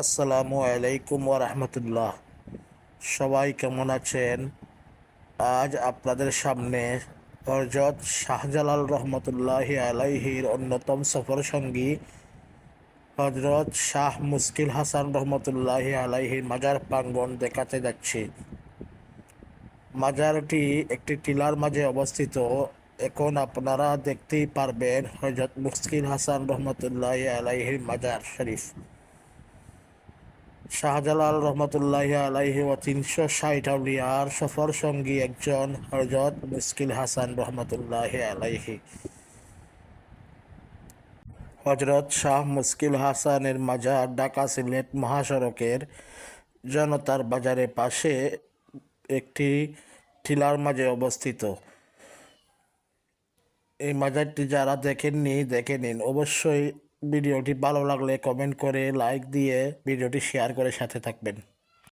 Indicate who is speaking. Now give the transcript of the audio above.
Speaker 1: আসসালামু আলাইকুম ওরহমতুল্লাহ সবাই কেমন আছেন? আজ আপনাদের সামনে হরজত শাহজালাল রহমতুল্লাহ আলাইহির অন্যতম সফর সঙ্গী হজরত শাহ মুস্কিল হাসান রহমতুল্লাহ আলাইহির মাজার প্রাঙ্গণ দেখাতে যাচ্ছি। মাজারটি একটি টিলার মাঝে অবস্থিত। এখন আপনারা দেখতেই পারবেন হজরত মুস্কিল হাসান রহমতুল্লাহ আলাইহির মাজার শরীফ। শাহজালাল রহমতুল্লাহ আলাইহি ও তিনশো ষাট আউলিয়ার সফর সঙ্গী একজন হজরত মুস্কিল হাসান রহমতুল্লাহ আলাইহি। হজরত শাহ মুস্কিল হাসানের মাজার ঢাকা সিলেট মহাসড়কের জনতার বাজারের পাশে একটি টিলার মাঝে অবস্থিত। এই মাজারটি যারা দেখেননি, দেখে নিন। অবশ্যই ভিডিওটি ভালো লাগলে কমেন্ট করে লাইক দিয়ে ভিডিওটি শেয়ার করে সাথে থাকবেন।